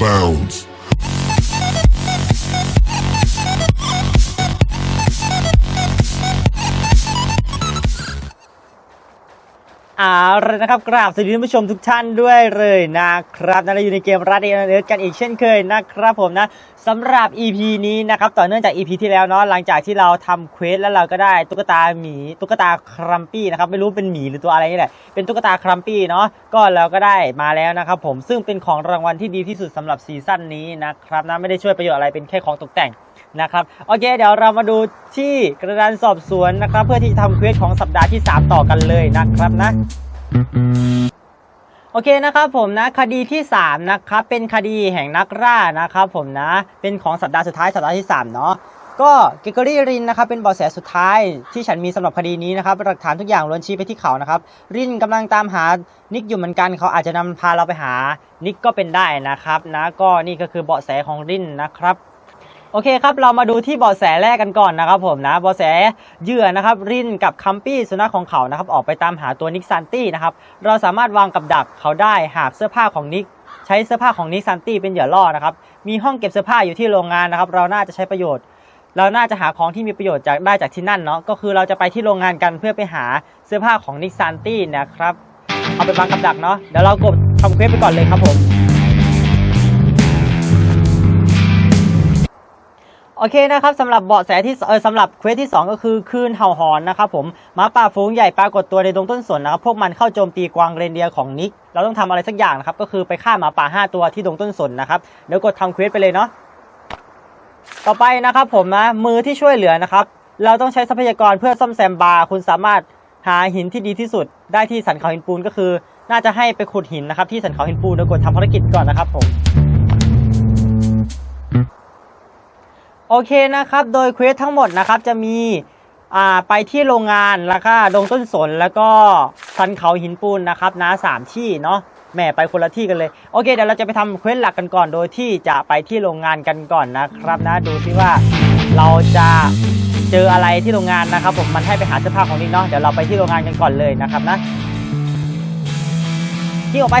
bounds. เอาเลยนะครับกราบสวัสดีท่านผู้ชมทุกท่านด้วยเลยนะครับนั่นเราอยู่ในเกมรัดเอเอกันอีกเช่นเคยนะครับผมนะสำหรับ EP นี้นะครับต่อเนื่องจาก EP ที่แล้วเนาะหลังจากที่เราทำเควสแล้วเราก็ได้ตุ๊กตาหมีตุ๊กตาครัมปี้นะครับไม่รู้เป็นหมีหรือตัวอะไรนี่แหละเป็นตุ๊กตาครัมปี้เนาะก็เราก็ได้มาแล้วนะครับผมซึ่งเป็นของรางวัลที่ดีที่สุดสำหรับซีซั่นนี้นะครับนะไม่ได้ช่วยประโยชน์อะไรเป็นแค่ของตกแต่ง นะครับโอเค เดี๋ยวเรามาดูที่กระดานสอบสวนนะครับ เพื่อที่จะทำเควสของสัปดาห์ที่ 3 ต่อกันเลยนะครับนะโอเคนะครับผมนะคดีที่3นะครับเป็นคดีแห่งนักล่านะครับผมนะเป็นของสัปดาห์สุดท้ายสัปดาห์ที่3เนาะก็เกเกอรี่รินนะครับเป็นเบาะแสสุดท้ายที่ฉันมีสำหรับคดีนี้นะครับหลักฐานทุกอย่างล้วนชี้ไปที่เขานะครับรินกำลังตามหานิกอยู่เหมือนกันเขาอาจจะนำพาเราไปหานิกก็เป็นได้นะครับนะก็นี่ก็คือเบาะแสของรินนะครับ โอเคครับ เรามาดูที่เบาะแสแรกกันก่อนนะครับผมนะเบาะแสเหยื่อนะครับ รินกับคัมปี้สุนัขของเขานะครับ ออกไปตามหาตัวนิกซันตี้นะครับ เราสามารถวางกับดักเขาได้หากเสื้อผ้าของนิกใช้เสื้อผ้าของนิกซันตี้เป็นเหยื่อล่อนะครับ มีห้องเก็บเสื้อผ้าอยู่ที่โรงงานนะครับ เราน่าจะใช้ประโยชน์ เราน่าจะหาของที่มีประโยชน์จากได้จากที่นั่นเนาะก็คือเราจะไปที่โรงงานกันเพื่อไปหาเสื้อผ้าของนิกซันตี้นะครับเอาไปวางกับดักเนาะเดี๋ยวเรากดทำเควสไปก่อนเลยครับผม โอเคนะครับสำหรับเบาะแสที่เออสำหรับเควสที่ 2 ก็คือคลื่นเห่าหอนนะครับผมหมาป่าฝูงใหญ่ปรากฏตัวในดงต้นสนนะครับพวกมันเข้าโจมตีกวางเรนเดียของนิก เราต้องทำอะไรสักอย่างนะครับก็คือไปฆ่าหมาป่า 5 ตัวที่ดงต้นสนนะครับเดี๋ยวกดทำเควสไปเลยเนาะต่อไปนะครับผมนะมือที่ช่วยเหลือนะครับเราต้องใช้ทรัพยากรเพื่อซ่อมแซมบาร์คุณสามารถหาหินที่ดีที่สุด ได้ที่สันเขาหินปูนก็คือ น่าจะให้ไปขุดหินนะครับที่สันเขาหินปูนโดยกดทำภารกิจก่อนนะครับผม โอเคนะครับ โดยเควสทั้งหมดนะครับจะมีอ่าไปที่โรงงานแล้วก็ดงต้นสนแล้วก็สันเขาหินปูนนะครับนะสามที่เนาะแหม่ไปคนละที่กันเลย โอเคเดี๋ยวเราจะไปทำเควสหลักกันก่อน โดยที่จะไปที่โรงงานกันก่อนนะครับนะดูซิว่าเราจะเจออะไรที่โรงงานนะครับ ผมมันให้ไปหาเสื้อผ้าของนี่เนาะเดี๋ยวเราไปที่โรงงานกันก่อนเลยนะครับนะที่ออกไป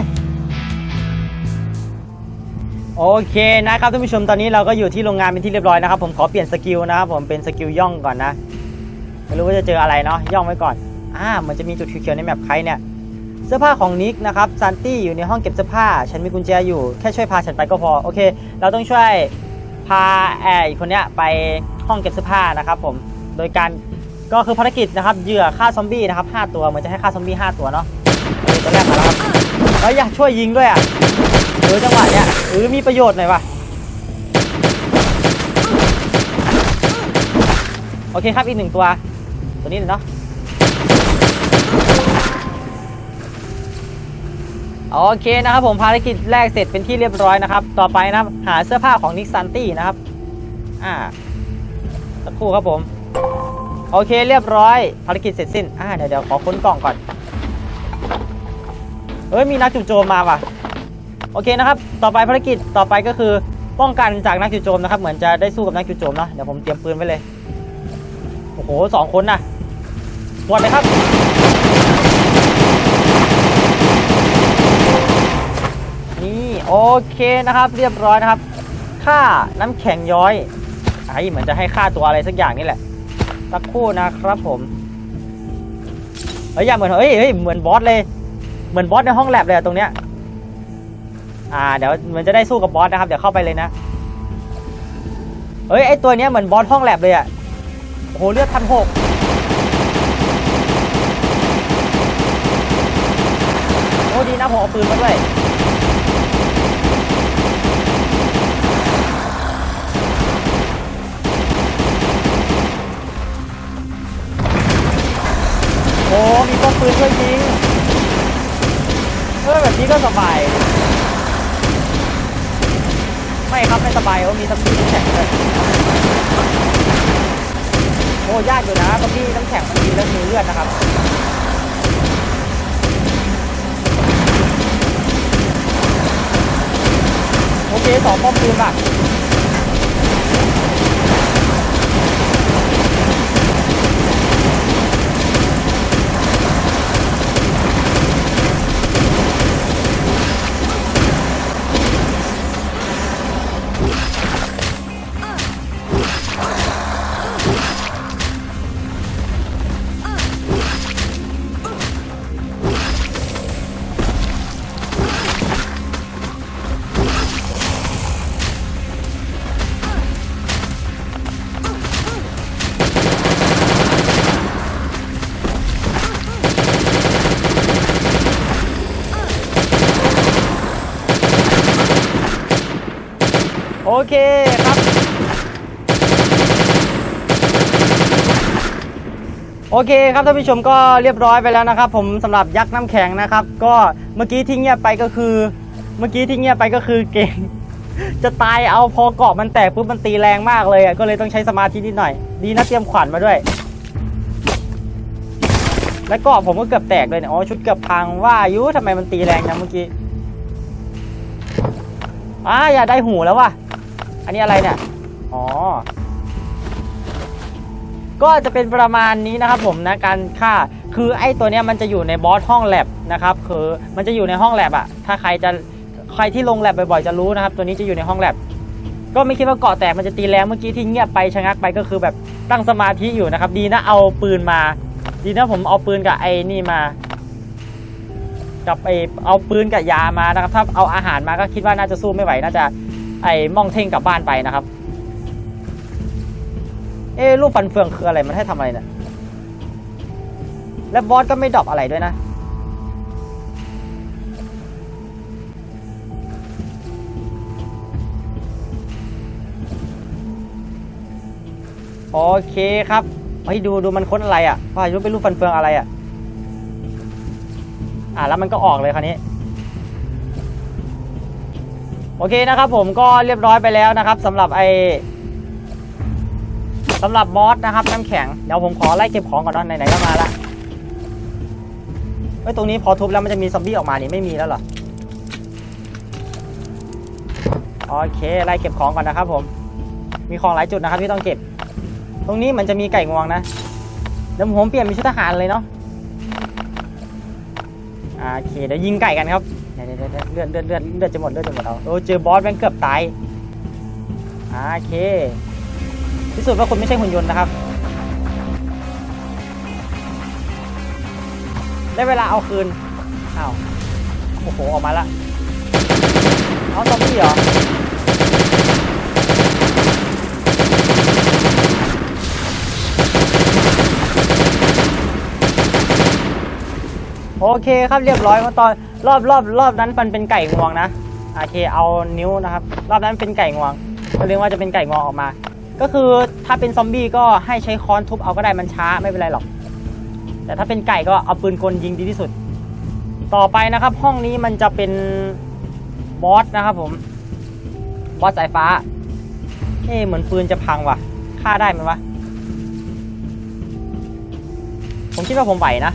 โอเคนะครับท่านผู้ชมตอนนี้เราก็อยู่ที่โรงงานเป็นที่เรียบร้อยนะครับ ผมขอเปลี่ยนสกิลนะครับผมเป็นสกิลย่องก่อนนะไม่รู้ว่าจะเจออะไรเนาะย่องไว้ก่อนอ่ามันจะมีจุดเขียวๆในแมปใครเนี่ยเสื้อผ้าของนิกนะครับซันตี้อยู่ในห้องเก็บเสื้อผ้า ฉันมีกุญแจอยู่แค่ช่วยพาฉันไปก็พอโอเค เราต้องช่วยพาแอร์อีกคนเนี้ยไปห้องเก็บเสื้อผ้านะครับ ผมโดยการก็คือภารกิจนะครับเหยื่อฆ่าซอมบี้นะครับ5ตัวเหมือนจะให้ฆ่าซอมบี้5ตัวเนาะเออตัวแรกมาแล้วครับแล้วอยากช่วยยิงด้วยอะ ออจังหวะเนี้ยเออมีประโยชน์หน่อยวะโอเคครับอีกหนึ่งตัว ตัวนี้เนาะโอเคนะครับผมภารกิจแรกเสร็จเป็นที่เรียบร้อยนะครับ ต่อไปนะครับหาเสื้อผ้าของนิกซันตี้นะครับ อ่าสักครู่ครับผม โอเคเรียบร้อย ภารกิจเสร็จสิ้น อ่าเดี๋ยวเดี๋ยวขอค้นกล่องก่อน เอ้ยมีนักจู่โจมมาว่ะ โอเคนะครับ ต่อไปภารกิจต่อไปก็คือป้องกันจากนักจู่โจมนะครับ เหมือนจะได้สู้กับนักจู่โจมนะเดี๋ยวผมเตรียมปืนไว้เลย โอ้โหสองคนนะหมดเลยครับ นี่โอเคนะครับ เรียบร้อยนะครับ ค่าน้ำแข็งย้อยไอ้เหมือนจะให้ค่าตัวอะไรสักอย่างนี่แหละ สักคู่นะครับผมเฮ้ยอย่าเหมือนเฮ้ยเฮ้ยเหมือนบอสเลย เหมือนบอสในห้องแลบเลยตรงเนี้ย อ่าเดี๋ยวมันจะได้สู้กับบอสนะครับ เดี๋ยวเข้าไปเลยนะ เฮ้ยไอตัวเนี้ยเหมือนบอสห้องแลบเลยอะโอ้โหเลือดพันหกโอ้ดีนะผมเอาปืนมาด้วยโอ้มีป้อมปืนช่วยยิงเออแบบนี้ก็สบาย ครับไม่สบายว่ามีซัมบี้น้ำแข็งเลยโอ้ยากอยู่นะซัมบี้น้ำแข็งมันมีแล้วมีเลือดนะครับโอเคสองป้อมปืนว่ะ เคครับ โอเคครับท่านผู้ชมก็เรียบร้อยไปแล้วนะครับ ผมสำหรับยักษ์น้ำแข็งนะครับ ก็เมื่อกี้ที่เงียบไปก็คือ เมื่อกี้ที่เงียบไปก็คือเก่งจะตายเอาพอเกาะมันแตกปุ๊บมันตีแรงมากเลยอะก็เลยต้องใช้สมาธินิดหน่อย ดีนะเตรียมขวัญมาด้วย และเกาะผมก็เกือบแตกเลยเนี่ยอ๋อชุดเกือบพังว่าอายุทำไมมันตีแรงจังเมื่อกี้อ่าอย่าได้หูแล้วว่ะ อันนี้อะไรเนี่ย อ๋อ ก็จะเป็นประมาณนี้นะครับผมนะการฆ่า คือไอ้ตัวเนี้ยมันจะอยู่ในบอสห้องแลบนะครับ คือมันจะอยู่ในห้องแลบอะถ้าใครจะใครที่ลงแลบบ่อยๆจะรู้นะครับ ตัวนี้จะอยู่ในห้องแลบก็ไม่คิดว่าเกาะแตกมันจะตีแรงเมื่อกี้ที่เงียบไปชะงักไปก็คือแบบตั้งสมาธิอยู่นะครับ ดีนะเอาปืนมา ดีนะผมเอาปืนกับไอ้นี่มา กับไอเอาปืนกับยามานะครับ ถ้าเอาอาหารมาก็คิดว่าน่าจะสู้ไม่ไหวน่าจะ ไอ้ม่องเท่งกลับบ้านไปนะครับ เอ๊รูปฟันเฟืองคืออะไรมันให้ทำอะไรเนี่ยและบอสก็ไม่ดรอปอะไรด้วยนะ โอเคครับเฮ้ยดูดูมันค้นอะไรอะว่ารู้เป็นรูปฟันเฟืองอะไรอะ อ่าแล้วมันก็ออกเลยคราวนี้ โอเคนะครับผมก็เรียบร้อยไปแล้วนะครับสำหรับไอสำหรับบอสนะครับน้ำแข็งเดี๋ยวผมขอไล่เก็บของก่อนนะไหนๆก็มาละเฮ้ยตรงนี้พอทุบแล้วมันจะมีซอมบี้ออกมานี่ไม่มีแล้วเหรอโอเคไล่เก็บของก่อนนะครับผม มีของหลายจุดนะครับที่ต้องเก็บ ตรงนี้มันจะมีไก่งวงนะเดี๋ยวผมเปลี่ยนเป็นชุดทหารเลยเนาะโอเคเดี๋ยวยิงไก่กันครับ ดี๋ยวเดือดเลือดเลือดเลือดจะหมดเลือดจะหมดเอาโอ้เจอบอสแม่งเกือบตายโอเคพิสูจน์ว่าคุณไม่ใช่หุ่นยนต์นะครับ ได้เวลาเอาคืนอ้าวโอ้โหออกมาละเอาซอมบี้เหรอโอเคครับเรียบร้อยมาตอน รอบรอบรอบนั้นมันเป็นไก่งวงนะโอเคเอานิ้วนะครับ รอบนั้นเป็นไก่งวงก็เรียกว่าจะเป็นไก่งวงออกมา ก็คือถ้าเป็นซอมบี้ก็ให้ใช้ค้อนทุบเอาก็ได้มันช้าไม่เป็นไรหรอก แต่ถ้าเป็นไก่ก็เอาปืนกลยิงดีที่สุด ต่อไปนะครับ ห้องนี้มันจะเป็นบอสนะครับผมบอสสายฟ้าเอ๊เหมือนปืนจะพังว่ะฆ่าได้ไหมวะผมคิดว่าผมไหวนะ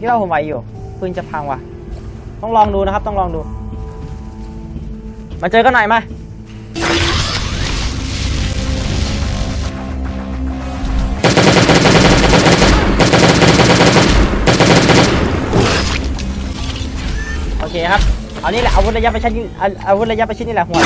คิดว่าผมไหวอยู่ปืนจะพังว่ะ ต้องลองดูนะครับ ต้องลองดู มาเจอกันหน่อยมาโอเคครับ เอานี่แหละอาวุธระยะประชิดอาอาวุธระยะประชิดนี่แหละหัว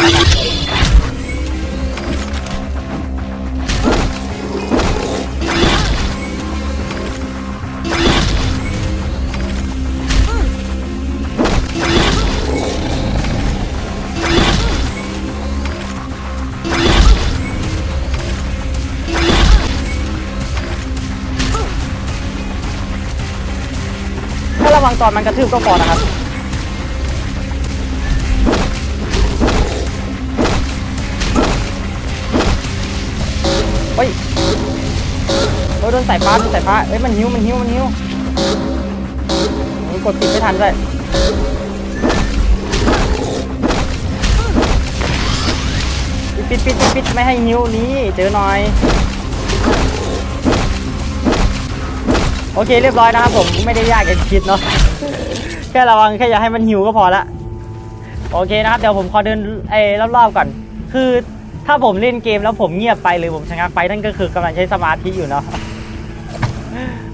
ตอนมันกระทืบก็พอนะครับเฮ้ยโอ้ยโดนสายฟ้าโดนสายฟ้าเอ้ยมันหิวมันหิวมันหิวมันกดปิดไม่ทันด้วยปิดปิดปิดปิดไม่ให้หิวนี้เจอหน่อยโอเคเรียบร้อยนะครับผมไม่ได้ยากอย่างคิดเนาะ แค่ระวังแค่อย่าให้มันหิวก็พอละ โอเคนะครับ เดี๋ยวผมขอเดินไอ้รอบๆก่อน คือถ้าผมเล่นเกมแล้วผมเงียบไปหรือผมชะงักไปนั่นก็คือกำลังใช้สมาธิอยู่เนาะ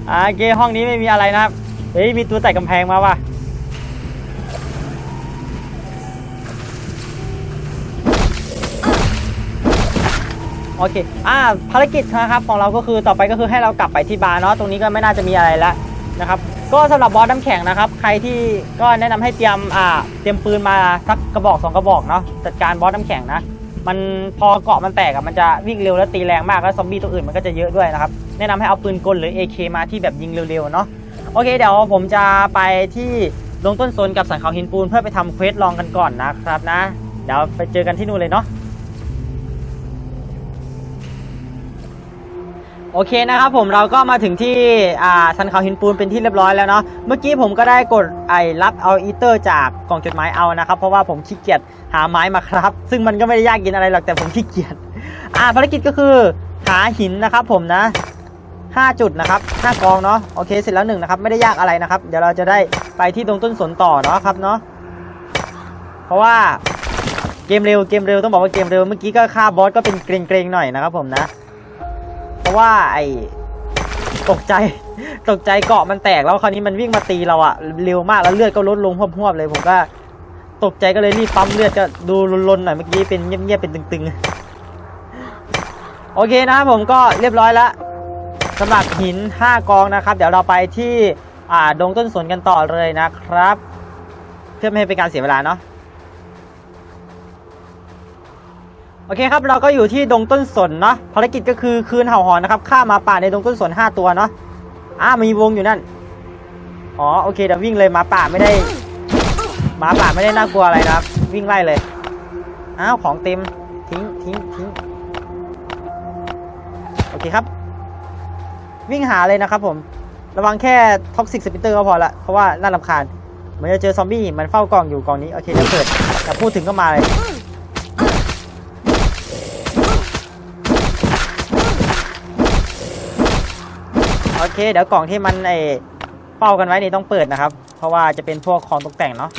อ่าโอเคห้องนี้ไม่มีอะไรนะครับ เฮ้ยมีตัวแต่กำแพงมาว่ะโอเค อ่า ภารกิจนะครับของเราก็คือต่อไปก็คือให้เรากลับไปที่บาร์เนาะ ตรงนี้ก็ไม่น่าจะมีอะไรแล้วนะครับ ก็สำหรับบอสน้ำแข็งนะครับ ใครที่ก็แนะนำให้เตรียมอ่าเตรียมปืนมาสักกระบอกสองกระบอกเนาะจัดการบอสน้ำแข็งนะ มันพอเกาะมันแตกอะมันจะวิ่งเร็วแล้วตีแรงมากแล้วซอมบี้ตัวอื่นมันก็จะเยอะด้วยนะครับแนะนำให้เอาปืนกลหรือ AK มาที่แบบยิงเร็วๆเนาะโอเคเดี๋ยวผมจะไปที่ลงต้นโซนกับสันเขาหินปูนเพื่อไปทำเควสลองกันก่อนนะครับนะ เดี๋ยวไปเจอกันที่นู่นเลยเนาะ โอเคนะครับผมเราก็มาถึงที่อ่าสันเขาหินปูนเป็นที่เรียบร้อยแล้วเนาะเมื่อกี้ผมก็ได้กดไอ้รับเอาอีเตอร์จากกล่องจดหมายเอานะครับ เพราะว่าผมขี้เกียจหาไม้มาครับ ซึ่งมันก็ไม่ได้ยากเย็นอะไรหรอกแต่ผมขี้เกียจอ่าภารกิจก็คือหาหินนะครับผมนะ 5 จุดนะครับ5กองเนาะโอเคเสร็จแล้วหนึ่งนะครับไม่ได้ยากอะไรนะครับ เดี๋ยวเราจะได้ไปที่ตรงต้นสนต่อเนาะครับเนาะเพราะว่าเกมเร็วเกมเร็วต้องบอกว่าเกมเร็วเมื่อกี้ก็ฆ่าบอสก็เป็นเกรงๆหน่อยนะครับผมนะ ราะว่าไอ้ตกใจตกใจเกาะมันแตกแล้วคราวนี้มันวิ่งมาตีเราอะเร็วมากแล้วเลือดก็ลดลงพรวบๆเลยผมก็ตกใจก็เลยรีบปั๊มเลือดก็ดูลนๆหน่อยเมื่อกี้เป็นเงียบๆเป็นตึงๆ โอเคนะครับผมก็เรียบร้อยแล้วสำหรับหิน 5 กองนะครับ เดี๋ยวเราไปที่อ่าดงต้นสนกันต่อเลยนะครับ เพื่อไม่ให้เป็นการเสียเวลาเนาะ โอเคครับเราก็อยู่ที่ดงต้นสนเนาะภารกิจก็คือคืนเห่าหอนนะครับฆ่ามาป่าในดงต้นสน5ตัวเนาะอ่ามีวงอยู่นั่นอ๋อโอเคเดี๋ยววิ่งเลยมาป่าไม่ได้หมาป่าไม่ได้น่ากลัวอะไรนะครับ วิ่งไล่เลยอ้าวของเต็มทิ้งทิ้งทิ้งโอเคครับ วิ่งหาเลยนะครับผม ระวังแค่ท็อกซิกสปิเตอร์ก็พอละเพราะว่าน่ารำคาญเหมือนจะเจอซอมบี้มันเฝ้ากล่องอยู่กล่องนี้โอเคจะเปิดแต่พูดถึงก็มาเลย เคเดี๋ยวกล่องที่มันไอเป้ากันไว้นี่ต้องเปิดนะครับ เพราะว่าจะเป็นพวกของตกแต่งเนาะ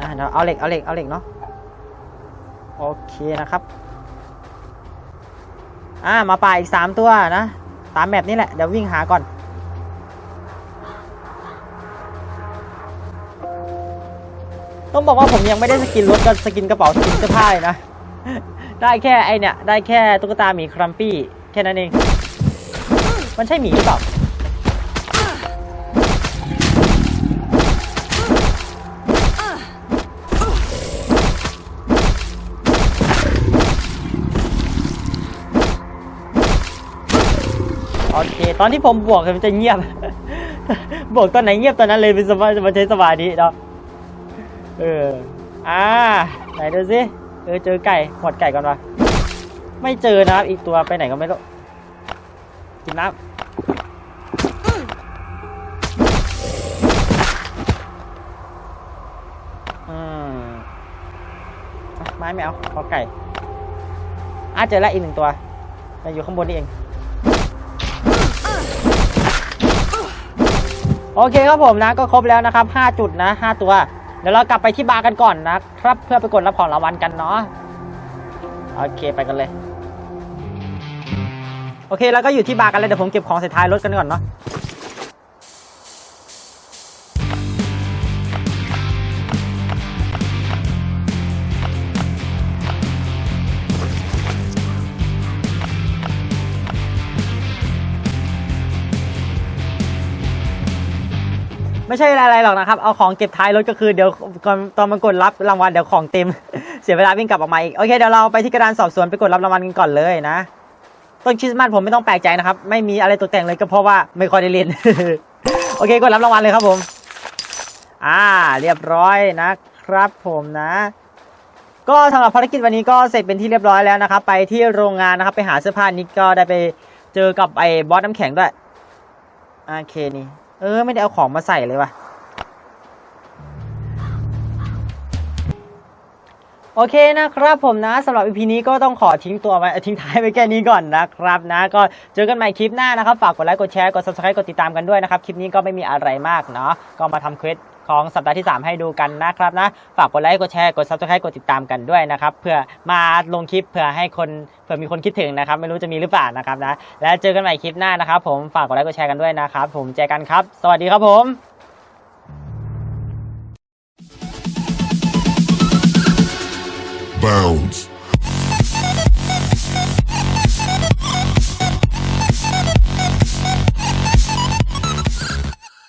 อ่าเดี๋ยวเอาเหล็กเอาเหล็กเอาเหล็กเนาะโอเคนะครับอ่ามาป่าอีกสามตัวนะตามแมปนี่แหละเดี๋ยววิ่งหาก่อนต้องบอกว่าผมยังไม่ได้สกินรถกับสกินกระเป๋าสกินเสื้อผ้าเลยนะ ได้แค่ไอเนี่ย ได้แค่ตุ๊กตาหมีครัมปี้ แค่นั้นเอง มันใช่หมีหรือเปล่าโอเค ตอนที่ผมบวกมันจะเงียบ บวกตอนไหนเงียบตอนนั้นเลยเป็นสมาจะมาใช้สมาธิเนาะเออ อ่า ไหนดูสิ เออ เจอไก่ หมดไก่ก่อนวะ ไม่เจอนะครับ อีกตัวไปไหนก็ไม่รู้กินน้ำอืมไม้ไม่เอาขอไก่อะเจอแล้วอีกหนึ่งตัวแต่อยู่ข้างบนนี่เอง โอเคครับผมนะ ก็ครบแล้วนะครับ 5 จุดนะ 5 ตัว เดี๋ยวเรากลับไปที่บาร์กันก่อนนะครับ เพื่อไปกดรับของรางวัลกันเนาะ โอเคไปกันเลย โอเคแล้วก็อยู่ที่บาร์กันเลยเดี๋ยวผมเก็บของใส่ท้ายรถกันก่อนเนาะไม่ใช่อะไรหรอกนะครับ เอาของเก็บท้ายรถก็คือเดี๋ยวก่อนตอนกดรับรางวัลเดี๋ยวของเต็ม เสียเวลาวิ่งกลับออกมาอีก โอเคเดี๋ยวเราไปที่กระดานสอบสวนไปกดรับรางวัลกันก่อนเลยนะ ต้นคริสต์มาสผมไม่ต้องแปลกใจนะครับ ไม่มีอะไรตกแต่งเลยก็เพราะว่าไม่ค่อยได้เล่น โอเคกดรับรางวัลเลยครับผม อ่า เรียบร้อยนะครับผมนะ ก็สำหรับภารกิจวันนี้ก็เสร็จเป็นที่เรียบร้อยแล้วนะครับ ไปที่โรงงานนะครับ ไปหาเสื้อผ้านิดก็ได้ไปเจอกับไอ้บอสน้ำแข็งด้วย โอเคนี่ เออ ไม่ได้เอาของมาใส่เลยว่ะ โอเคนะครับผมนะสำหรับ EP นี้ก็ต้องขอทิ้งตัวไว้ทิ้งท้ายไปแค่นี้ก่อนนะครับนะ ก็เจอกันใหม่คลิปหน้านะครับ ฝากกดไลค์กดแชร์กด subscribe กดติดตามกันด้วยนะครับ คลิปนี้ก็ไม่มีอะไรมากเนาะก็มาทำเควสของสัปดาห์ที่ 3 ให้ดูกันนะครับนะ ฝากกดไลค์กดแชร์กด subscribe กดติดตามกันด้วยนะครับเพื่อมาลงคลิปเพื่อให้คนเพื่อมีคนคิดถึงนะครับ ไม่รู้จะมีหรือเปล่านะครับนะ แล้วเจอกันใหม่คลิปหน้านะครับ ผมฝากกดไลค์กดแชร์กันด้วยนะครับ ผมเจอกันครับ สวัสดีครับผม Bounds.